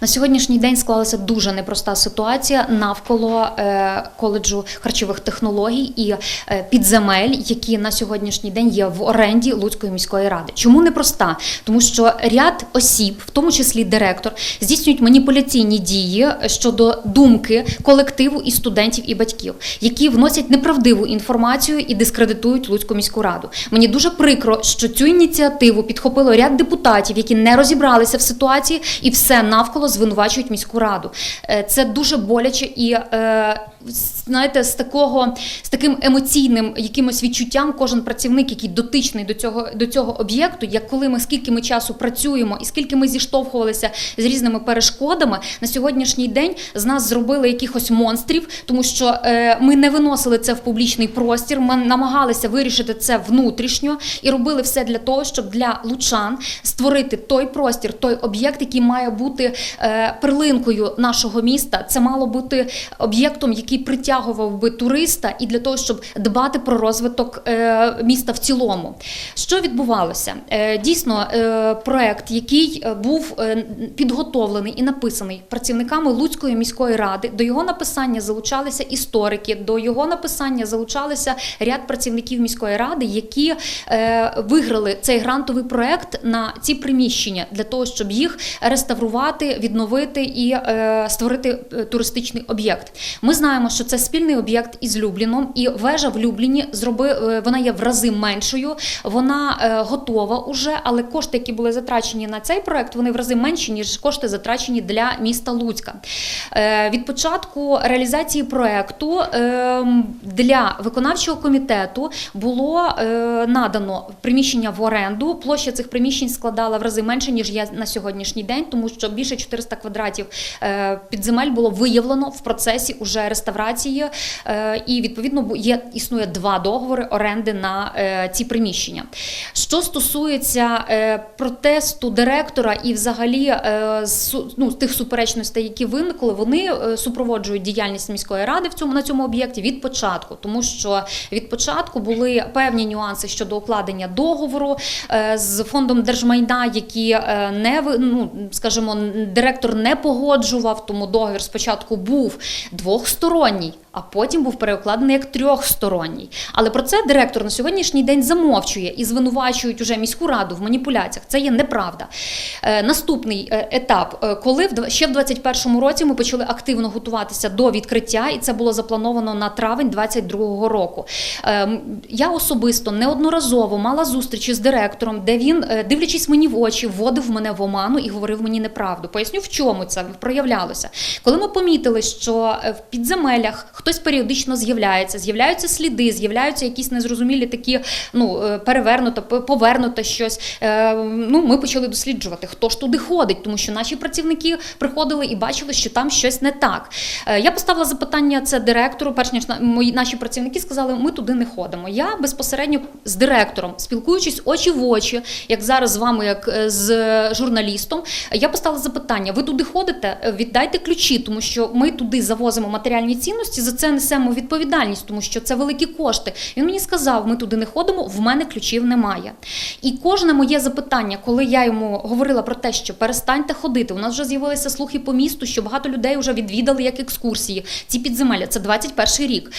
На сьогоднішній день склалася дуже непроста ситуація навколо е, коледжу харчових технологій і е, підземель, які на сьогоднішній день є в оренді Луцької міської ради. Чому непроста? Тому що ряд осіб, в тому числі директор, здійснюють маніпуляційні дії щодо думки колективу і студентів і батьків, які вносять неправдиву інформацію і дискредитують Луцьку міську раду. Мені дуже прикро, що цю ініціативу підхопило ряд депутатів, які не розібралися в ситуації і все навколо звинувачують міську раду. Е, Це дуже боляче і е, знаєте, з такого з таким емоційним якимось відчуттям кожен працівник, який дотичний до цього до цього об'єкту, як коли ми скільки ми часу працюємо і скільки ми зіштовхувалися з різними перешкодами, на сьогоднішній день з нас зробили якихось монстрів, тому що е, ми не виносили це в публічний простір. Ми намагалися вирішити це внутрішньо і робили все для того, щоб для лучан створити той простір, той об'єкт, який має бути перлинкою нашого міста. Це мало бути об'єктом, який притягував би туриста, і для того, щоб дбати про розвиток е, міста в цілому. Що відбувалося? Е, дійсно, е, проект, який е, був е, підготовлений і написаний працівниками Луцької міської ради, до його написання залучалися історики, до його написання залучалися ряд працівників міської ради, які е, виграли цей грантовий проект на ці приміщення для того, щоб їх реставрувати, відновити і е, створити е, туристичний об'єкт. Ми знаємо, що це спільний об'єкт із Любліном, і вежа в Любліні зроби, е, вона є в рази меншою. Вона готова уже, але кошти, які були затрачені на цей проект, вони в рази менші ніж кошти затрачені для міста Луцька. Від початку реалізації проекту е, для виконавчого комітету було надано приміщення в оренду. Площа цих приміщень складала в рази менше ніж є на сьогоднішній день, тому що більше 400 квадратів е, підземель було виявлено в процесі уже реставрації, е, і відповідно є існує два договори оренди на е, ці приміщення. Що стосується протесту директора і взагалі ну, тих суперечностей, які виникли, вони супроводжують діяльність міської ради в цьому на цьому об'єкті від початку, тому що від початку були певні нюанси щодо укладення договору з фондом держмайна, які не ну, скажімо, директор не погоджував, тому договір спочатку був двохсторонній. А потім був переукладений як трьохсторонній. Але про це директор на сьогоднішній день замовчує і звинувачують уже міську раду в маніпуляціях. Це є неправда. Е, наступний е, етап, е, коли ще в 2021 році ми почали активно готуватися до відкриття, і це було заплановано на травень 2022 року. Я особисто неодноразово мала зустрічі з директором, де він, дивлячись мені в очі, вводив мене в оману і говорив мені неправду. Поясню, в чому це проявлялося. Коли ми помітили, що е, в підземеллях хтось періодично з'являється, з'являються сліди, з'являються якісь незрозумілі такі, ну е, перевернуто, повернуто щось. Е, Ну, ми почали досліджувати, хто ж туди ходить, тому що наші працівники приходили і бачили, що там щось не так. Я поставила запитання це директору, перш ніж мої наші працівники сказали, ми туди не ходимо. Я безпосередньо з директором, спілкуючись очі в очі, як зараз з вами, як з журналістом, я поставила запитання: ви туди ходите? Е, Віддайте ключі, тому що ми туди завозимо матеріальні цінності. За це несемо відповідальність, тому що це великі кошти. Він мені сказав: ми туди не ходимо, в мене ключів немає. І кожне моє запитання, коли я йому говорила про те, що перестаньте ходити, у нас вже з'явилися слухи по місту, що багато людей вже відвідали як екскурсії ці підземелля. Це 21 рік.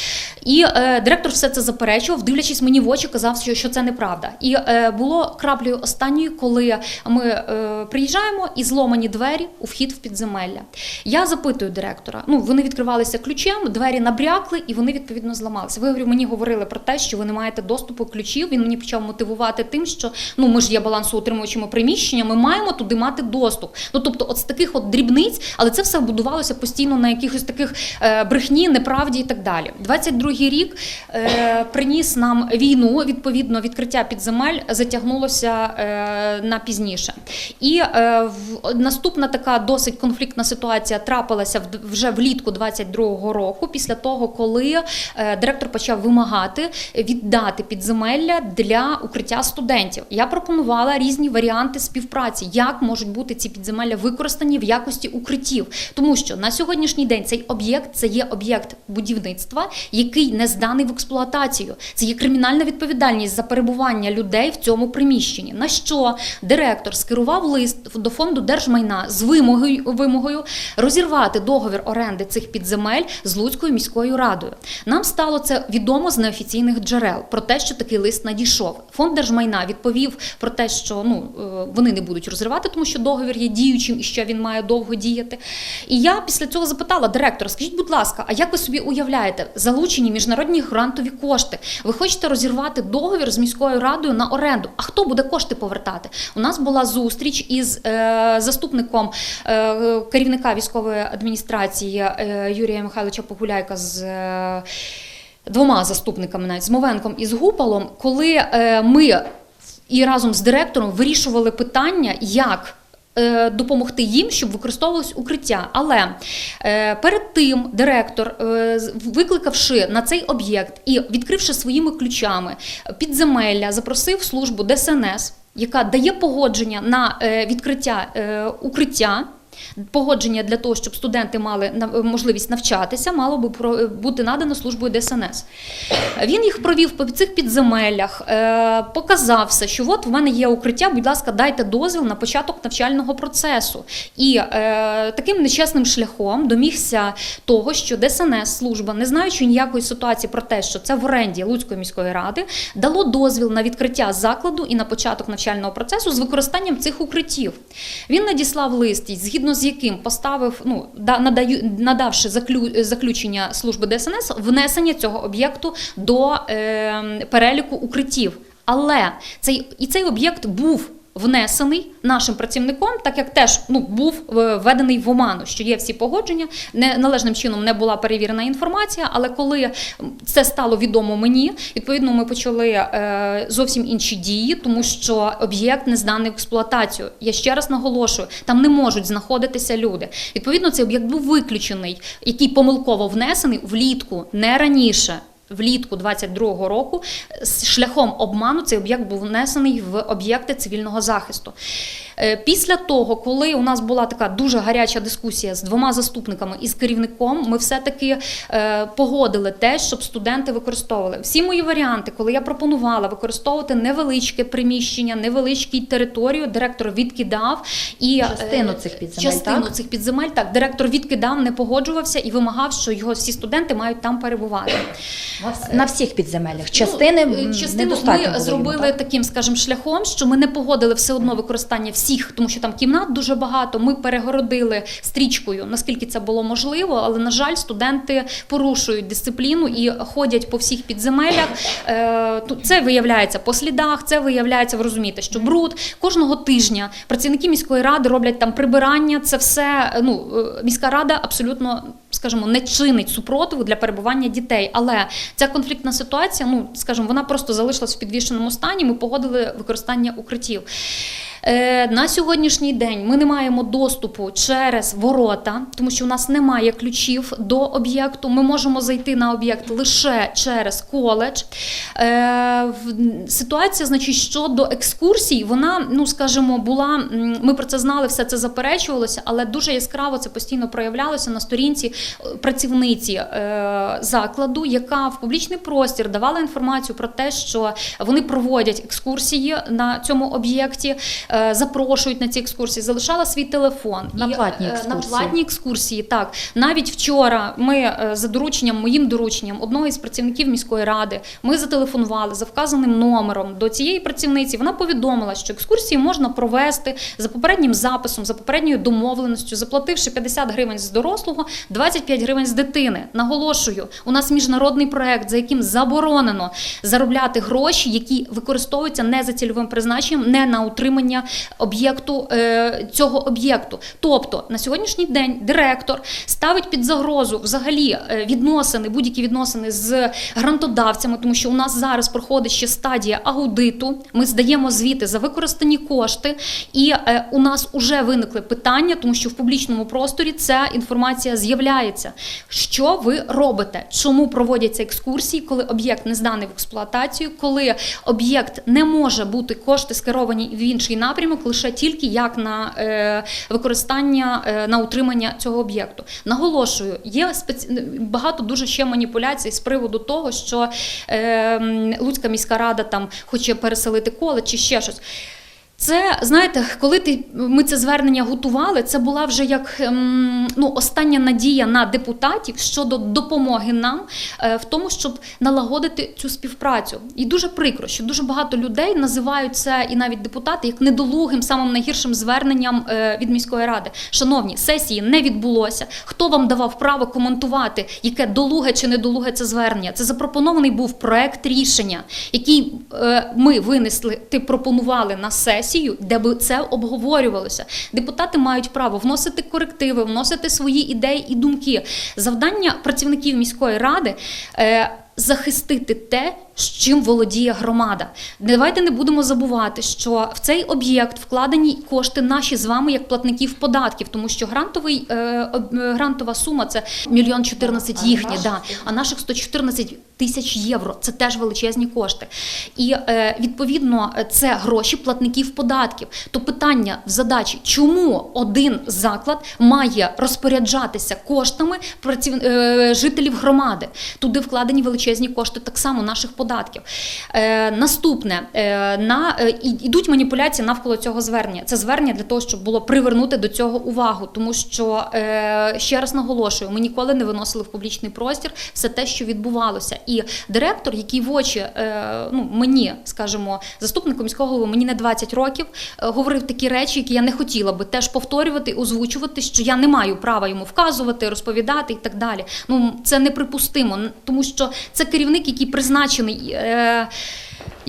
І е, директор все це заперечував, дивлячись мені в очі, казав, що, що це неправда. І е, було краплею останньою, коли ми е, приїжджаємо і зломані двері у вхід в підземелля. Я запитую директора. Ну вони відкривалися ключем, двері набрякли і вони відповідно зламалися. Ви мені говорили про те, що ви не маєте доступу ключів. Він мені почав мотивувати тим, що ну ми ж є балансоутримуючими приміщеннями, ми маємо туди мати доступ. Ну тобто, от з таких от дрібниць, але це все будувалося постійно на якихось таких е, брехні, неправді і так далі. 22-й рік е, приніс нам війну. Відповідно, відкриття підземель затягнулося е, на пізніше. І е, в, наступна така досить конфліктна ситуація трапилася вже влітку 22-го року. року, після того, коли е, директор почав вимагати віддати підземелля для укриття студентів. Я пропонувала різні варіанти співпраці, як можуть бути ці підземелля використані в якості укриттів, тому що на сьогоднішній день цей об'єкт це є об'єкт будівництва, який не зданий в експлуатацію. Це є кримінальна відповідальність за перебування людей в цьому приміщенні. На що директор скерував лист до фонду держмайна з вимогою вимогою розірвати договір оренди цих підземель з Луцькою міською радою. Нам стало це відомо з неофіційних джерел про те, що такий лист надійшов. Фонд держмайна відповів про те, що ну е, вони не будуть розривати, тому що договір є діючим і що він має довго діяти. І я після цього запитала директора: скажіть, будь ласка, а як ви собі уявляєте залучені міжнародні грантові кошти? Ви хочете розірвати договір з міською радою на оренду? А хто буде кошти повертати? У нас була зустріч із е, заступником керівника військової адміністрації е, Юрія Михайловича Погуляйка з. Е, Двома заступниками навіть з Мовенком і з Гупалом, коли е, ми і разом з директором вирішували питання, як е, допомогти їм, щоб використовувалось укриття. Але е, перед тим директор, е, викликавши на цей об'єкт і відкривши своїми ключами підземелля, запросив службу ДСНС, яка дає погодження на е, відкриття е, укриття. Погодження для того, щоб студенти мали можливість навчатися, мало би бути надано службою ДСНС. Він їх провів по цих підземеллях, е, показав все, що от в мене є укриття, будь ласка, дайте дозвіл на початок навчального процесу. І е, таким нечесним шляхом домігся того, що ДСНС служба, не знаючи ніякої ситуації про те, що це в оренді Луцької міської ради, дало дозвіл на відкриття закладу і на початок навчального процесу з використанням цих укриттів. Він надіслав лист, згідно з яким поставив, ну да- надаю, надавши заклю, заключення служби ДСНС, внесення цього об'єкту до е, переліку укриттів. Але цей і цей об'єкт був. Внесений нашим працівником, так як теж ну був е, введений в оману, що є всі погодження, не належним чином не була перевірена інформація. Але коли це стало відомо мені, відповідно, ми почали е, зовсім інші дії, тому що об'єкт не зданий в експлуатацію. Я ще раз наголошую, там не можуть знаходитися люди. Відповідно, цей об'єкт був виключений, який помилково внесений влітку, не раніше. Влітку 22-го року шляхом обману цей об'єкт був внесений в об'єкти цивільного захисту. Е, Після того, коли у нас була така дуже гаряча дискусія з двома заступниками і з керівником, ми все-таки е, погодили те, щоб студенти використовували всі мої варіанти, коли я пропонувала використовувати невеличке приміщення, невеличку територію, директор відкидав і е, Частину цих підземель, частину так? цих підземель. Так, директор відкидав, не погоджувався і вимагав, що його всі студенти мають там перебувати. На всіх підземеллях. Частини Ну, е, частину ми зробили йому, так? таким, скажімо, шляхом, що ми не погодили все одно використання всіх, тому що там кімнат дуже багато. Ми перегородили стрічкою, наскільки це було можливо, але на жаль, студенти порушують дисципліну і ходять по всіх підземеллях. Е, Це виявляється по слідах, це виявляється, ви розумієте, що бруд кожного тижня працівники міської ради роблять там прибирання. Це все е, ну е, міська рада абсолютно, скажімо, не чинить супротиву для перебування дітей. Але ця конфліктна ситуація, ну скажімо, вона просто залишилась в підвішеному стані. Ми погодили використання укриттів. Е, На сьогоднішній день ми не маємо доступу через ворота, тому що у нас немає ключів до об'єкту. Ми можемо зайти на об'єкт лише через коледж. Е, Ситуація, значить, щодо екскурсій, вона, ну скажімо, була. Ми про це знали, все це заперечувалося, але дуже яскраво це постійно проявлялося на сторінці е, працівниці закладу, яка в публічний простір давала інформацію про те, що вони проводять екскурсії на цьому об'єкті, запрошують на ці екскурсії, залишала свій телефон. На платні е, На платні екскурсії, так. Навіть вчора ми е, за дорученням, моїм дорученням, одного із працівників міської ради, ми зателефонували за вказаним номером до цієї працівниці. Вона повідомила, що екскурсії можна провести за попереднім записом, за попередньою домовленістю, заплативши 50 гривень з дорослого, 25 гривень з дитини. Наголошую, у нас міжнародний проект, за яким заборонено заробляти гроші, які використовуються не за цільовим призначенням, не на утримання утримання об'єкту е, цього об'єкту. Тобто на сьогоднішній день директор ставить під загрозу взагалі е, відносини, будь-які відносини з грантодавцями, тому що у нас зараз проходить ще стадія аудиту. Ми здаємо звіти за використані кошти, і е, у нас вже виникли питання, тому що в публічному просторі ця інформація з'являється. Що ви робите? Чому проводяться екскурсії, коли об'єкт не зданий в експлуатацію, коли об'єкт не може бути кошти скеровані в інший напрямок, лише тільки як на е, використання е, на утримання цього об'єкту. Наголошую, є багато дуже ще маніпуляцій з приводу того, що е, Луцька міська рада там хоче переселити коледж чи ще щось. Це знаєте, коли ти ми це звернення готували, це була вже як ем, ну остання надія на депутатів щодо допомоги нам е, в тому, щоб налагодити цю співпрацю. І дуже прикро, що дуже багато людей називають це і навіть депутати як недолугим, самим найгіршим зверненням е, від міської ради. Шановні, сесії не відбулося. Хто вам давав право коментувати, яке долуге чи недолуге це звернення? Це запропонований був проект рішення, який е, ми винесли, ти пропонували на сесію, де би це обговорювалося. Депутати мають право вносити корективи, вносити свої ідеї і думки. Завдання працівників міської ради. Е, Захистити те, чим володіє громада. Давайте не будемо забувати, що в цей об'єкт вкладені кошти наші з вами як платників податків, тому що грантовий е, е, грантова сума це мільйон чотирнадцять їхні, да, а наших 114 тисяч євро. Це теж величезні кошти. І е, відповідно це гроші платників податків. То питання в задачі, чому один заклад має розпоряджатися коштами жителів громади? Туди вкладені величезні кошти так само наших податків. Е, наступне е, на е, ідуть маніпуляції навколо цього звернення. Це звернення для того, щоб було привернути до цього увагу, тому що е, ще раз наголошую, ми ніколи не виносили в публічний простір все те, що відбувалося. І директор, який в очі е, ну мені, скажімо, заступнику міського голови, мені не 20 років, е, говорив такі речі, які я не хотіла би теж повторювати, озвучувати, що я не маю права йому вказувати, розповідати і так далі. Ну це неприпустимо, тому що це керівник, який призначений. Е,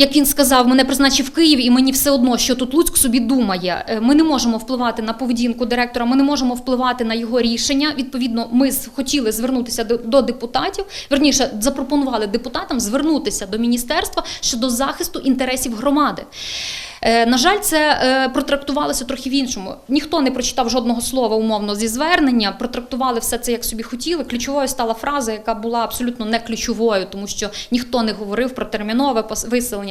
як він сказав, мене призначив Київ, і мені все одно, що тут Луцьк собі думає. Е, Ми не можемо впливати на поведінку директора, ми не можемо впливати на його рішення. Відповідно, ми хотіли звернутися до, депутатів. Верніше, запропонували депутатам звернутися до міністерства щодо захисту інтересів громади. Е, На жаль, це е, протрактувалося трохи в іншому. Ніхто не прочитав жодного слова умовно зі звернення, протрактували все це як собі хотіли. Ключовою стала фраза, яка була абсолютно не ключовою, тому що ніхто не говорив про термінове пос-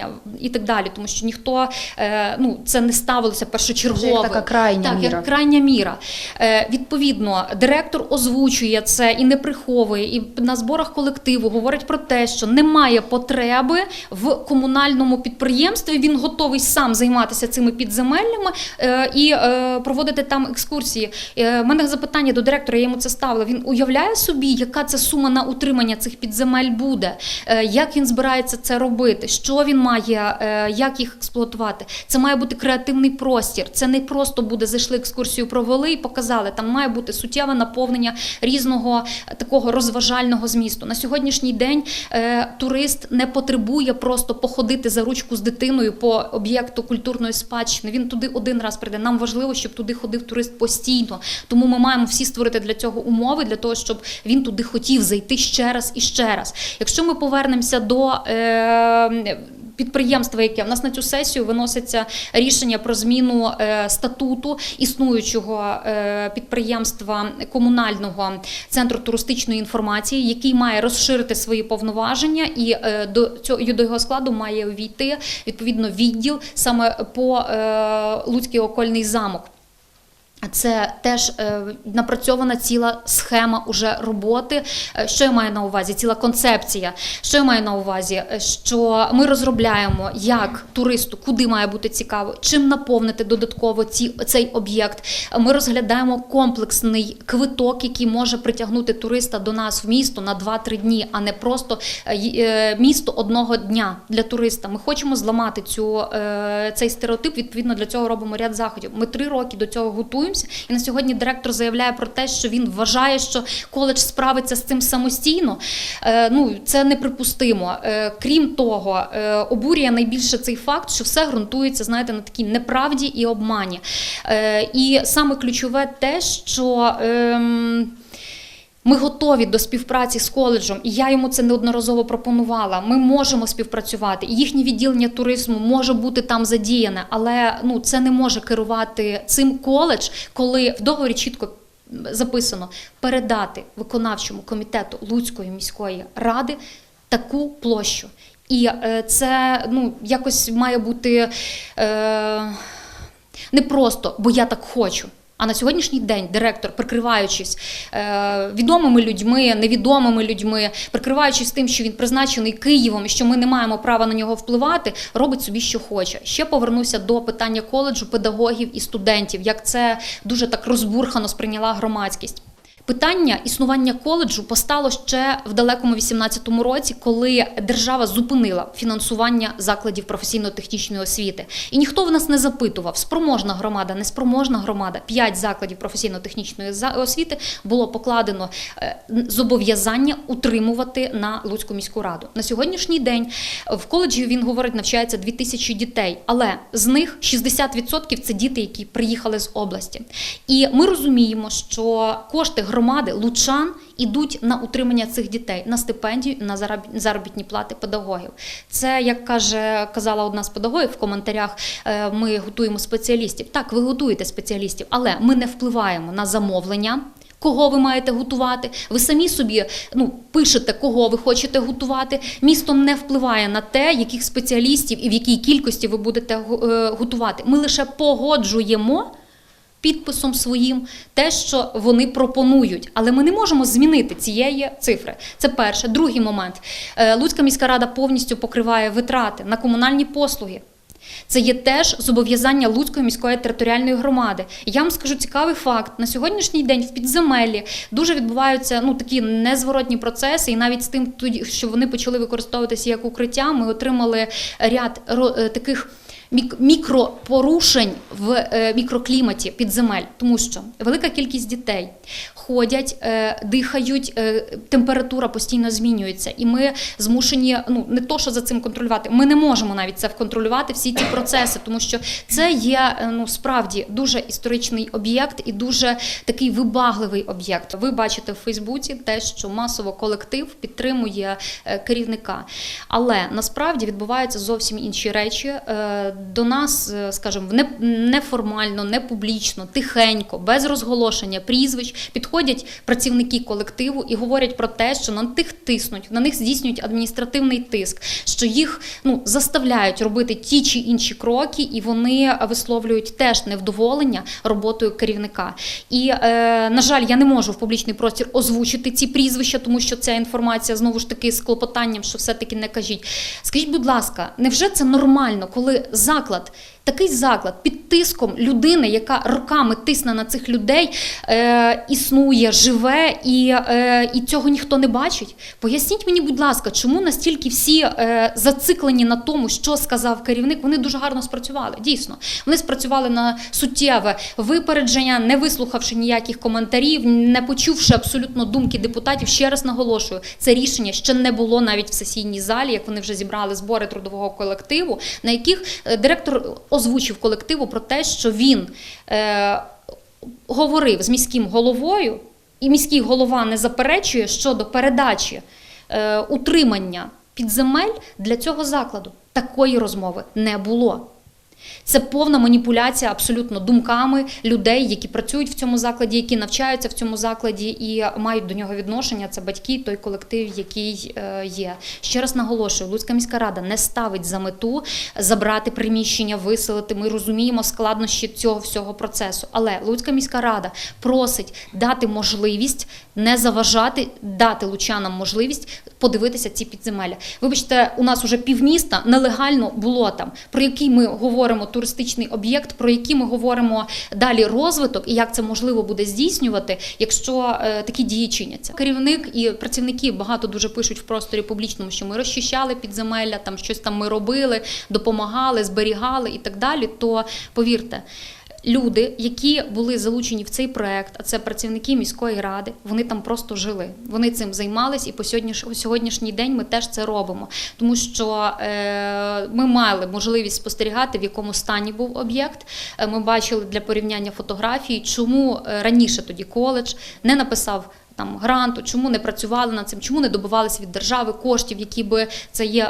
виселення і так далі, тому що ніхто е, ну це не ставилося першочергово. Це як така крайня так, міра. Як крайня міра. Е, відповідно, директор озвучує це і не приховує, і на зборах колективу говорить про те, що немає потреби в комунальному підприємстві. Він готовий сам займатися цими підземеллями е, і проводити там екскурсії. В мене запитання до директора, я йому це ставила. Він уявляє собі, яка це сума на утримання цих підземель буде, як він збирається це робити, що він має, е, як їх експлуатувати. Це має бути креативний простір. Це не просто буде зайшли екскурсію, провели і показали. Там має бути суттєве наповнення різного е, такого розважального змісту. На сьогоднішній день е, турист не потребує просто походити за ручку з дитиною по об'єкту культурної спадщини. Він туди один раз прийде. Нам важливо, щоб туди ходив турист постійно. Тому ми маємо всі створити для цього умови, для того, щоб він туди хотів зайти ще раз і ще раз. Якщо ми повернемося до е, підприємства, яке в нас на цю сесію виноситься рішення про зміну е, статуту існуючого е, підприємства комунального центру туристичної інформації, який має розширити свої повноваження, і е, до цього до його складу має увійти відповідно відділ саме по Луцький окольний замок. Це теж е, напрацьована ціла схема уже роботи. Е, Що я маю на увазі? Ціла концепція. Що я маю на увазі? Е, Що ми розробляємо, як туристу, куди має бути цікаво, чим наповнити додатково ці, цей об'єкт. Ми розглядаємо комплексний квиток, який може притягнути туриста до нас в місто на 2-3 дні, а не просто місто одного дня для туриста. Ми хочемо зламати цю, цей стереотип. Відповідно, для цього робимо ряд заходів. Ми три роки до цього готуємося. Спілкуємося. І на сьогодні директор заявляє про те, що він вважає, що коледж справиться з цим самостійно. Е, ну це неприпустимо. Е, крім того, е, обурює найбільше цей факт, що все ґрунтується, знаєте, на такій неправді і обмані. І саме ключове те, що. Ми готові до співпраці з коледжем, і я йому це неодноразово пропонувала. Ми можемо співпрацювати. І їхнє відділення туризму може бути там задіяне, але ну це не може керувати цим коледж, коли в договорі чітко записано передати виконавчому комітету Луцької міської ради таку площу. І е, це ну якось має бути е, не просто, бо я так хочу. А на сьогоднішній день директор, прикриваючись е, відомими людьми, невідомими людьми, прикриваючись тим, що він призначений Києвом і що ми не маємо права на нього впливати, робить собі, що хоче. Ще повернуся до питання коледжу, педагогів і студентів, як це дуже так розбурхано сприйняла громадськість. Питання існування коледжу постало ще в далекому 18-му році, коли держава зупинила фінансування закладів професійно-технічної освіти. І ніхто в нас не запитував, спроможна громада, неспроможна громада. П'ять закладів професійно-технічної освіти було покладено е, зобов'язання утримувати на Луцьку міську раду. На сьогоднішній день в коледжі він говорить, навчається 2000 дітей, але з них 60% це діти, які приїхали з області. І ми розуміємо, що кошти громади лучан ідуть на утримання цих дітей, на стипендію, на заробітні плати педагогів. Це як каже казала одна з педагогів в коментарях. е, Ми готуємо спеціалістів. Так, ви готуєте спеціалістів, але ми не впливаємо на замовлення. Кого ви маєте готувати? Ви самі собі ну пишете, кого ви хочете готувати. Місто не впливає на те, яких спеціалістів і в якій кількості ви будете е, готувати. Ми лише погоджуємо підписом своїм те, що вони пропонують, але ми не можемо змінити цієї цифри. Це перше. Другий момент. Е, Луцька міська рада повністю покриває витрати на комунальні послуги. Це є теж зобов'язання Луцької міської територіальної громади. Я вам скажу цікавий факт: на сьогоднішній день в підземеллі дуже відбуваються ну такі незворотні процеси, і навіть з тим, що вони почали використовуватися як укриття, ми отримали ряд е, таких. Мік- Мікропорушень в е, мікрокліматі підземель, тому що велика кількість дітей ходять, е, дихають, е, температура постійно змінюється, і ми змушені ну не то, що за цим контролювати. Ми не можемо навіть це контролювати всі ці процеси, тому що це є ну справді дуже історичний об'єкт і дуже такий вибагливий об'єкт. Ви бачите в Фейсбуці те, що масово колектив підтримує керівника. Але насправді відбуваються зовсім інші речі. До нас, е, скажімо, не- неформально, не публічно, тихенько, без розголошення прізвищ підходять працівники колективу і говорять про те, що на тих тиснуть, на них здійснюють адміністративний тиск, що їх ну заставляють робити ті чи інші кроки, і вони висловлюють теж невдоволення роботою керівника. І е, на жаль, я не можу в публічний простір озвучити ці прізвища, тому що ця інформація знову ж таки з клопотанням, що все-таки не кажіть. Скажіть, будь ласка, невже це нормально, коли заклад? Такий заклад під тиском людини, яка роками тисне на цих людей, е, існує, живе, і, е, і цього ніхто не бачить. Поясніть мені, будь ласка, чому настільки всі е, зациклені на тому, що сказав керівник, вони дуже гарно спрацювали. Дійсно, вони спрацювали на суттєве випередження, не вислухавши ніяких коментарів, не почувши абсолютно думки депутатів. Ще раз наголошую, це рішення ще не було навіть в сесійній залі, як вони вже зібрали збори трудового колективу, на яких е, директор озвучив колективу про те, що він е, говорив з міським головою, і міський голова не заперечує щодо передачі е, утримання підземель для цього закладу. Такої розмови не було. Це повна маніпуляція абсолютно думками людей, які працюють в цьому закладі, які навчаються в цьому закладі і мають до нього відношення. Це батьки, той колектив, який е, є. Ще раз наголошую, Луцька міська рада не ставить за мету забрати приміщення, виселити. Ми розуміємо складнощі цього всього процесу. Але Луцька міська рада просить дати можливість не заважати, дати лучанам можливість подивитися ці підземелля. Вибачте, у нас уже півміста нелегально було там, про який ми говоримо туристичний об'єкт, про який ми говоримо далі розвиток і як це можливо буде здійснювати, якщо е, такі дії чиняться. Керівник і працівники багато дуже пишуть в просторі публічному, що ми розчищали підземелля, там щось там ми робили, допомагали, зберігали і так далі. То повірте. Люди, які були залучені в цей проект, а це працівники міської ради, вони там просто жили. Вони цим займались, і по сьогодніш- сьогоднішній день ми теж це робимо. Тому що е, ми мали можливість спостерігати, в якому стані був об'єкт. Е, Ми бачили для порівняння фотографії, чому е, раніше тоді коледж не написав. Там гранту, чому не працювали над цим, чому не добивалися від держави коштів, які би це є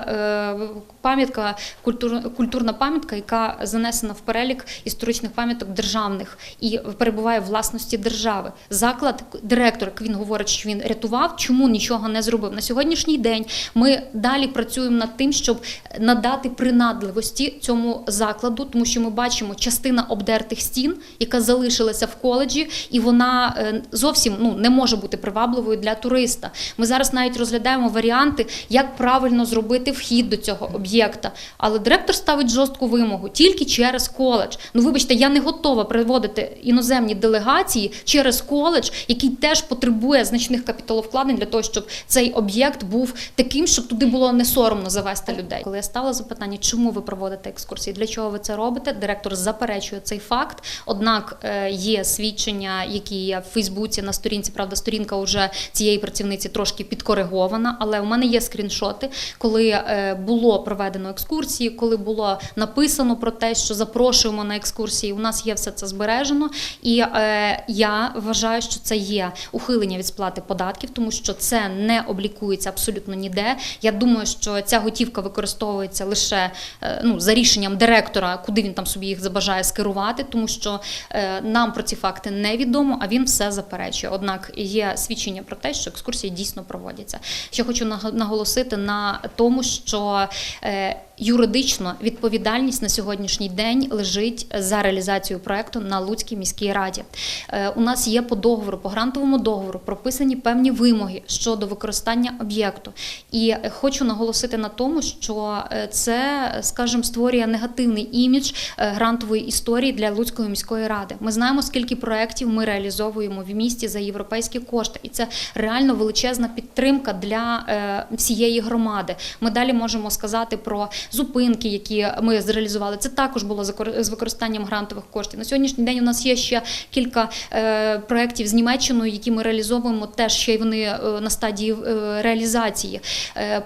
пам'ятка, культур, культурна пам'ятка, яка занесена в перелік історичних пам'яток державних і перебуває в власності держави. Заклад, директор, як він говорить, що він рятував, чому нічого не зробив. На сьогоднішній день ми далі працюємо над тим, щоб надати принадливості цьому закладу, тому що ми бачимо частина обдертих стін, яка залишилася в коледжі, і вона е, зовсім ну не може бути привабливою для туриста. Ми зараз навіть розглядаємо варіанти, як правильно зробити вхід до цього об'єкта. Але директор ставить жорстку вимогу тільки через коледж. Ну вибачте, я не готова приводити іноземні делегації через коледж, який теж потребує значних капіталовкладень для того, щоб цей об'єкт був таким, щоб туди було не соромно завести людей. Коли я ставила запитання, чому ви проводите екскурсії, для чого ви це робите? Директор заперечує цей факт. Однак е, є свідчення, які є в Фейсбуці на сторінці. Правда, сторінка вже цієї працівниці трошки підкоригована, але у мене є скріншоти, коли е, було проведено екскурсії, коли було написано про те, що запрошуємо на екскурсії. У нас є все це збережено, і е, я вважаю, що це є ухилення від сплати податків, тому що це не облікується абсолютно ніде. Я думаю, що ця готівка використовується лише е, ну, за рішенням директора, куди він там собі їх забажає скерувати, тому що е, нам про ці факти невідомо, а він все заперечує. Однак є свідчення про те, що екскурсії дійсно проводяться. Ще хочу наго- наголосити на тому, що е, юридично відповідальність на сьогоднішній день лежить за реалізацію проекту на Луцькій міській раді. Е, У нас є по договору, по грантовому договору прописані певні вимоги щодо використання об'єкту. І хочу наголосити на тому, що е, це, скажімо, створює негативний імідж е, грантової історії для Луцької міської ради. Ми знаємо, скільки проєктів ми реалізовуємо в місті за європейські кошти, і це реально величезна підтримка для всієї громади. Ми далі можемо сказати про зупинки, які ми зреалізували. Це також було з використанням грантових коштів. На сьогоднішній день у нас є ще кілька е, проєктів з Німеччиною, які ми реалізовуємо теж ще й вони е, на стадії е, реалізації.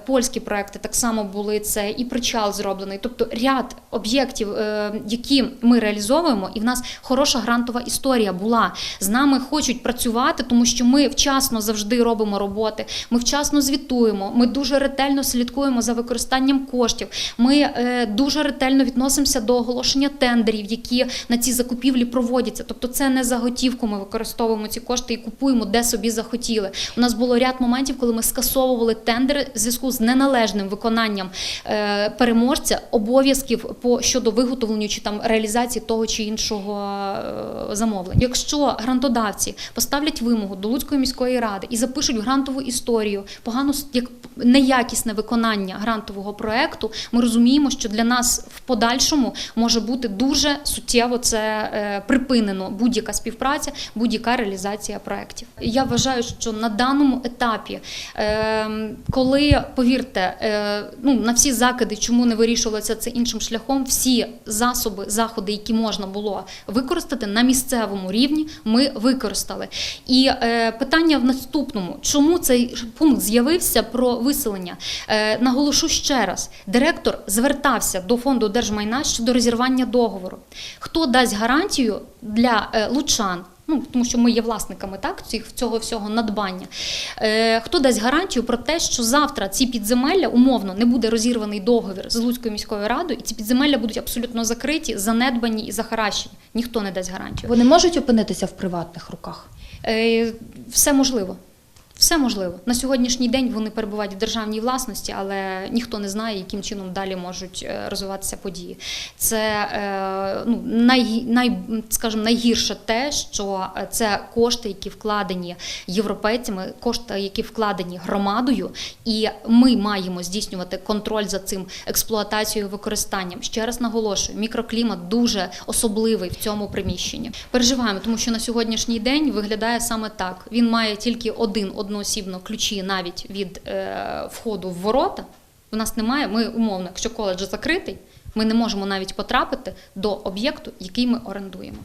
Польські проекти так само були це і причал зроблений. Тобто ряд об'єктів, які ми реалізовуємо, і в нас хороша грантова історія була. З нами хочуть працювати, тому що ми вчасно завжди робимо роботи. Ми вчасно звітуємо. Ми дуже ретельно слідкуємо за використанням коштів. Ми е, дуже ретельно відносимося до оголошення тендерів, які на ці закупівлі проводяться. Тобто, це не за готівку. Ми використовуємо ці кошти і купуємо де собі захотіли. У нас було ряд моментів, коли ми скасовували тендери в зв'язку з неналежним виконанням е, переможця обов'язків по щодо виготовлення чи там реалізації того чи іншого е, замовлення. Якщо грантодавці поставлять вимогу до Луцької міської ради і запишуть грантову історію погано як неякісне виконання грантового проекту, ми розуміємо, що для нас в подальшому може бути дуже суттєво це е, припинено будь-яка співпраця, будь-яка реалізація проектів. Я вважаю, що на даному етапі, е, коли повірте, е, ну на всі закиди, чому не вирішувалося це іншим шляхом, всі засоби, заходи, які можна було використати на місцевому рівні, ми використали. І е, питання в наступному: чому цей пункт з'явився про виселення? Наголошу ще раз: директор звертався до фонду держмайна щодо розірвання договору. Хто дасть гарантію для е, лучан? Ну, тому що ми є власниками так, цих, цього всього надбання. Е, хто дасть гарантію про те, що завтра ці підземелля умовно не буде розірваний договір з Луцькою міською радою, і ці підземелля будуть абсолютно закриті, занедбані і захаращені. Ніхто не дасть гарантію. Вони можуть опинитися в приватних руках. Е, все можливо. Все можливо. На сьогоднішній день вони перебувають в державній власності, але ніхто не знає, яким чином далі можуть е, розвиватися події. Це е, ну, най, най, скажімо, найгірше те, що е, це кошти, які вкладені європейцями, кошти, які вкладені громадою, і ми маємо здійснювати контроль за цим експлуатацією, використанням. Ще раз наголошую, мікроклімат дуже особливий в цьому приміщенні. Переживаємо, тому що на сьогоднішній день виглядає саме так. Він має тільки один одноосібно ключі навіть від е, входу в ворота. У нас немає. Ми умовно, якщо коледж закритий. Ми не можемо навіть потрапити до об'єкту, який ми орендуємо.